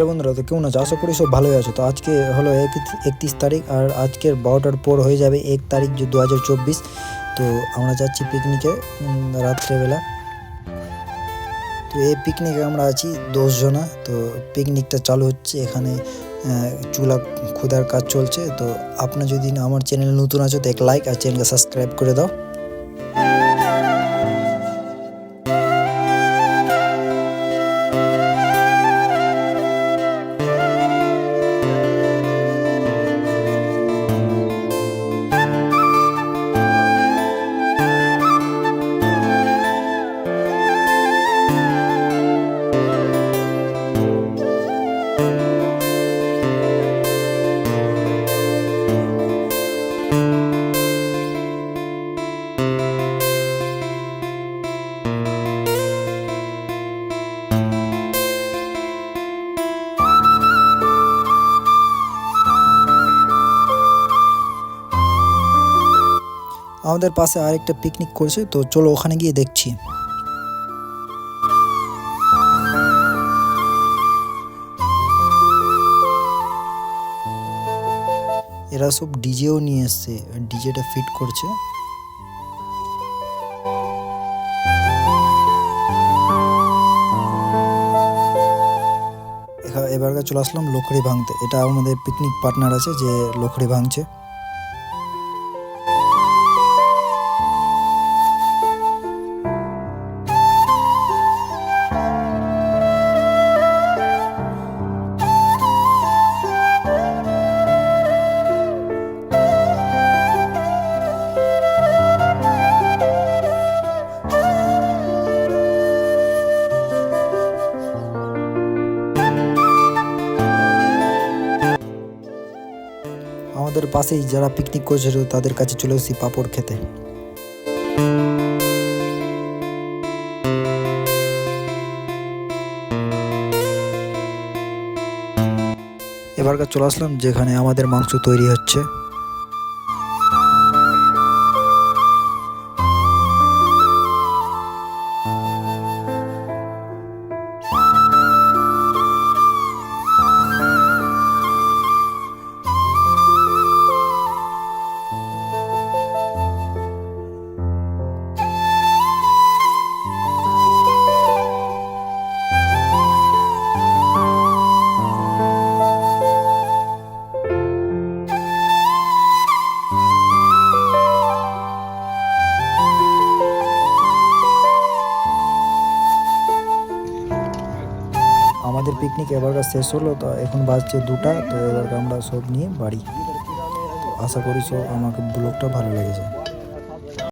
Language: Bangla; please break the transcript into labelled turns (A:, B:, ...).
A: হ্যালো বন্ধুরা, তো কেমন আছো? আশা করি সব ভালোই আছো। তো আজকে হলো একত্রিশ তারিখ, আর আজকের বারোটার পর হয়ে যাবে এক তারিখ দু হাজার চব্বিশ। তো আমরা যাচ্ছি পিকনিকে রাত্রেবেলা। তো এই পিকনিকে আমরা আছি দশজনা তো পিকনিকটা চালু হচ্ছে এখানে চুলা খোদার কাজ চলছে। তো আপনার যদি আমার চ্যানেল নতুন আছো, তো এক লাইক আর চ্যানেলকে সাবস্ক্রাইব করে দাও। আমাদের পাশে আরেকটা পিকনিক করছে, তো চলো ওখানে গিয়ে দেখছি। এরা সব ডিজেও নিয়ে এসছে ডিজেটা ফিট করছে। এবারকার চলে আসলাম লোকড়ি ভাঙতে। এটা আমাদের পিকনিক পার্টনার আছে যে লোকড়ি ভাঙছে। আমাদের পাশেই যারা পিকনিক করেছিল তাদের কাছে চলে এসেছি পাঁপড় খেতে। এবারকার চলে আসলাম যেখানে আমাদের মাংস তৈরি হচ্ছে। আমাদের পিকনিক এবারকার শেষ হলো, তো এখন বাজছে দুটা, তো এবার আমরা সব নিয়ে বাড়ি। তো আশা করি সব আমাকে ব্লগটা ভালো লেগেছে।